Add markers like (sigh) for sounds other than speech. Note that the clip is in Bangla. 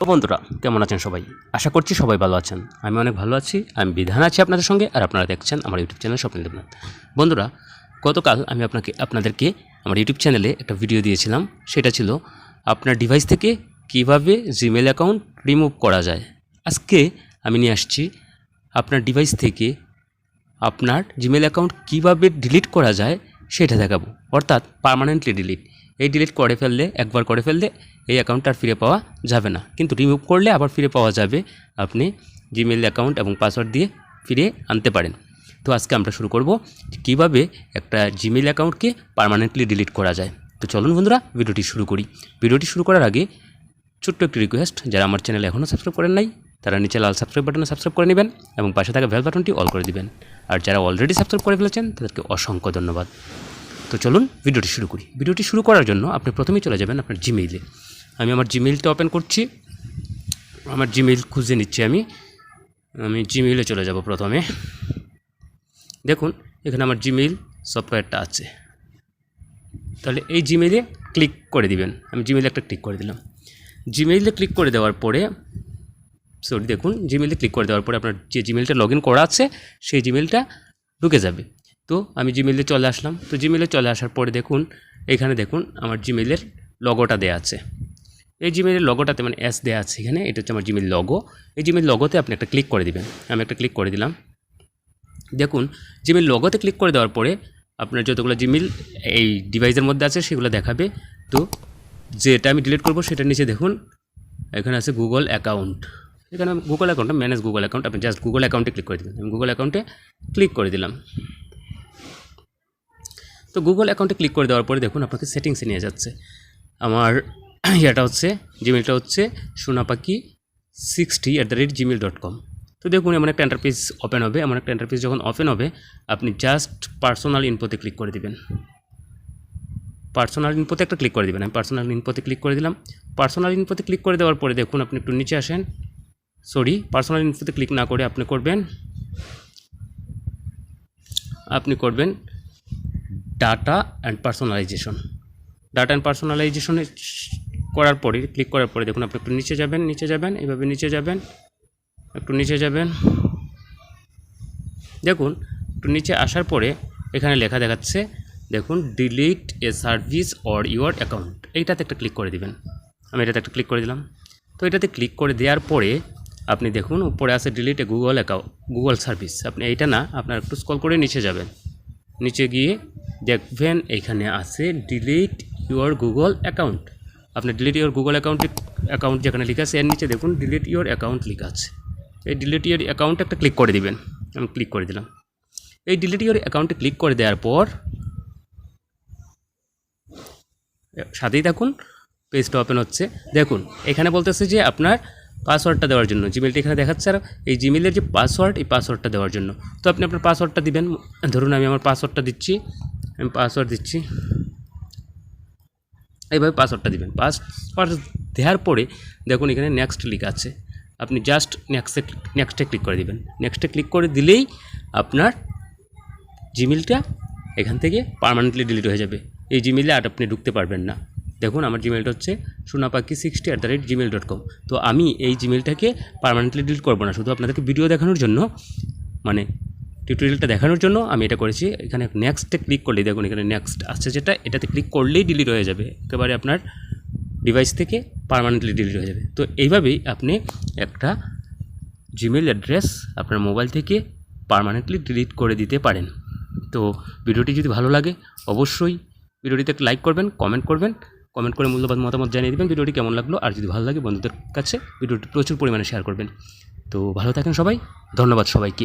তো বন্ধুরা, কেমন আছেন সবাই? আশা করছি সবাই ভালো আছেন। আমি অনেক ভালো আছি, আমি বিধান আছি আপনাদের সঙ্গে, আর আপনারা দেখছেন আমার ইউটিউব চ্যানেল স্বপ্ন দেবনাথ। বন্ধুরা, গতকাল আমি আপনাকে, আপনাদেরকে আমার ইউটিউব চ্যানেলে একটা ভিডিও দিয়েছিলাম, সেটা ছিল আপনার ডিভাইস থেকে কীভাবে জিমেল অ্যাকাউন্ট রিমুভ করা যায়। আজকে আমি নিয়ে আসছি আপনার ডিভাইস থেকে আপনার জিমেল অ্যাকাউন্ট কীভাবে ডিলিট করা যায়, সেটা দেখাবো। অর্থাৎ পার্মানেন্টলি ডিলিট এই ডিলিট করে ফেললে, একবার করে ফেললে এই অ্যাকাউন্ট আর ফিরে পাওয়া যাবে না। কিন্তু রিমুভ করলে আবার ফিরে পাওয়া যাবে। আপনি জিমেল অ্যাকাউন্ট এবং পাসওয়ার্ড দিয়ে ফিরে আনতে পারেন। তো আজকে আমরা শুরু করব কীভাবে একটা জিমেল অ্যাকাউন্টকে পার্মানেন্টলি ডিলিট করা যায়। তো চলুন বন্ধুরা, ভিডিওটি শুরু করি। ভিডিওটি শুরু করার আগে ছোট্ট একটি রিকোয়েস্ট যারা আমার চ্যানেল এখনও সাবস্ক্রাইব করেন নাই, তারা নিচে লাল সাবস্ক্রাইব বাটনে সাবস্ক্রাইব করে নেবেন এবং পাশে থাকা বেল বাটনটি অল করে দিবেন। আর যারা অলরেডি সাবস্ক্রাইব করে ফেলেছেন, তাদেরকে অসংখ্য ধন্যবাদ। তো চলুন ভিডিওটি শুরু করি। ভিডিওটি শুরু করার জন্য আপনি প্রথমেই চলে যাবেন আপনার জিমেইলে আমি আমার জিমেইলটা ওপেন করছি। আমার জিমেইল খুঁজে নিচ্ছি আমি। আমি জিমেইলে চলে যাব প্রথমে। দেখুন, এখানে আমার জিমেইল সফটওয়্যারটা আছে। তাহলে এই জিমেইলে ক্লিক করে দিবেন। আমি জিমেইলে একটা ক্লিক করে দিলাম। জিমেইলে ক্লিক করে দেওয়ার পরে সরি দেখুন জিমেইলে ক্লিক করে দেওয়ার পরে আপনার যে জিমেইলটা লগ করা আছে, সেই জিমেইলটা ঢুকে যাবে। তো আমি জিমেইলে চলে আসলাম। তো জিমেলে চলে আসার পরে দেখুন, এখানে দেখুন আমার জিমেলের লগোটা দেওয়া আছে। এই জিমেলের লগোটাতে মানে অ্যাস দেওয়া আছে এখানে, এটা হচ্ছে আমার জিমেল লগো এই জিমেল লগোতে আপনি একটা ক্লিক করে দিবেন। আমি একটা ক্লিক করে দিলাম। দেখুন জিমেল লগোতে ক্লিক করে দেওয়ার পরে আপনার যতগুলো জিমেল এই ডিভাইসের মধ্যে আছে সেগুলো দেখাবে। তো যেটা আমি ডিলিট করব সেটার নিচে দেখুন, এখানে আছে গুগল অ্যাকাউন্ট এখানে গুগল অ্যাকাউন্টটা ম্যানেজ গুগল অ্যাকাউন্ট আপনি জাস্ট গুগল অ্যাকাউন্টে ক্লিক করে দেবেন। আমি গুগল অ্যাকাউন্টে ক্লিক করে দিলাম। তো গুগল অ্যাকাউন্টে ক্লিক করে দেওয়ার পরে দেখুন আপনাকে সেটিংসে নিয়ে যাচ্ছে। আমার (clears throat) ইয়েটা হচ্ছে জিমেলটা হচ্ছে সোনাপাখি sixty at the rate Gmail dot com তো দেখুন, এমন একটা এন্টারপ্রাইজ ওপেন হবে, এমন একটা এন্টারপ্রাইজ যখন ওপেন হবে, আপনি জাস্ট পার্সোনাল ইনপোতে ক্লিক করে দিবেন। পার্সোনাল ইনপোতে একটা ক্লিক করে দেবেন। আমি পার্সোনাল ইনপোতে ক্লিক করে দিলাম। পার্সোনাল ইনপোতে ক্লিক করে দেওয়ার পরে দেখুন, আপনি একটু নিচে আসেন। সরি পার্সোনাল ইনফোতে ক্লিক না করে আপনি করবেন। আপনি করবেন data and personalisation data and পার্সোনালাইজেশনে করার পরে ক্লিক করার পরে দেখুন, আপনি একটু নিচে যাবেন নিচে যাবেন, এভাবে নিচে যাবেন, একটু নিচে যাবেন। দেখুন, একটু নিচে আসার পরে এখানে লেখা দেখাচ্ছে, দেখুন delete a service or your account এইটাতে একটা ক্লিক করে দিবেন। আমি এটাতে একটা ক্লিক করে দিলাম। তো এটাতে ক্লিক করে দেওয়ার পরে আপনি দেখুন, উপরে আছে delete a Google account Google service আপনি এইটা না, আপনার একটু স্কল করে নিচে যাবেন। নিচে গিয়ে দেখবেন এখানে আছে ডিলিট ইউর গুগল অ্যাকাউন্ট আপনি ডিলিট ইউর গুগল অ্যাকাউন্টে অ্যাকাউন্ট যেখানে লেখা আছে, এর নিচে দেখুন ডিলিট ইউর অ্যাকাউন্ট লেখা আছে। এই ডিলিট ইউর অ্যাকাউন্টে একটা ক্লিক করে দিবেন। আমি ক্লিক করে দিলাম। এই ডিলিট ইউর অ্যাকাউন্টে ক্লিক করে দেওয়ার পর, সাথেই থাকুন পেজটা ওপেন হচ্ছে। দেখুন, এখানে বলতেছে যে আপনার পাসওয়ার্ডটা দেওয়ার জন্য জিমেলটা এখানে দেখাচ্ছে আর এই জিমেলের যে পাসওয়ার্ড এই পাসওয়ার্ডটা দেওয়ার জন্য। তো আপনি আপনার পাসওয়ার্ডটা দিবেন। ধরুন আমি আমার পাসওয়ার্ডটা দিচ্ছি। আমি পাসওয়ার্ড দিচ্ছি। এইভাবে পাসওয়ার্ডটা দিবেন। পাসওয়ার্ড দেওয়ার পরে দেখুন এখানে নেক্সট লিক আছে। আপনি জাস্ট নেক্সটে নেক্সটে ক্লিক করে দিবেন। নেক্সটে ক্লিক করে দিলেই আপনার জিমেলটা এখান থেকে পার্মানেন্টলি ডিলিট হয়ে যাবে। এই জিমেলে আর আপনি ঢুকতে পারবেন না। দেখুন আমার জিমেলটা হচ্ছে সোনাপাখি sixty at the rate Gmail dot com তো আমি এই জিমেলটাকে পার্মানেন্টলি ডিলিট করব না। শুধু আপনাদেরকে ভিডিও দেখানোর জন্য মানে টিউটোরিয়ালটা দেখানোর জন্য আমি এটা করেছি। এখানে নেক্সটে ক্লিক করলেই দেখুন, এখানে নেক্সট আসছে যেটা, এটাতে ক্লিক করলেই ডিলিট হয়ে যাবে। একেবারে আপনার ডিভাইস থেকে পার্মানেন্টলি ডিলিট হয়ে যাবে। তো এইভাবেই আপনি একটা জিমেল অ্যাড্রেস আপনার মোবাইল থেকে পার্মানেন্টলি ডিলিট করে দিতে পারেন। তো ভিডিওটি যদি ভালো লাগে, অবশ্যই ভিডিওটিতে একটা লাইক করবেন কমেন্ট করবেন কমেন্ট করে মূল্যবান মতামত জানিয়ে দেবেন ভিডিওটি কেমন লাগল। আর যদি ভালো লাগে, বন্ধুদের কাছে ভিডিওটি প্রচুর পরিমাণে শেয়ার করবেন। তো ভালো থাকেন সবাই, ধন্যবাদ সবাইকে।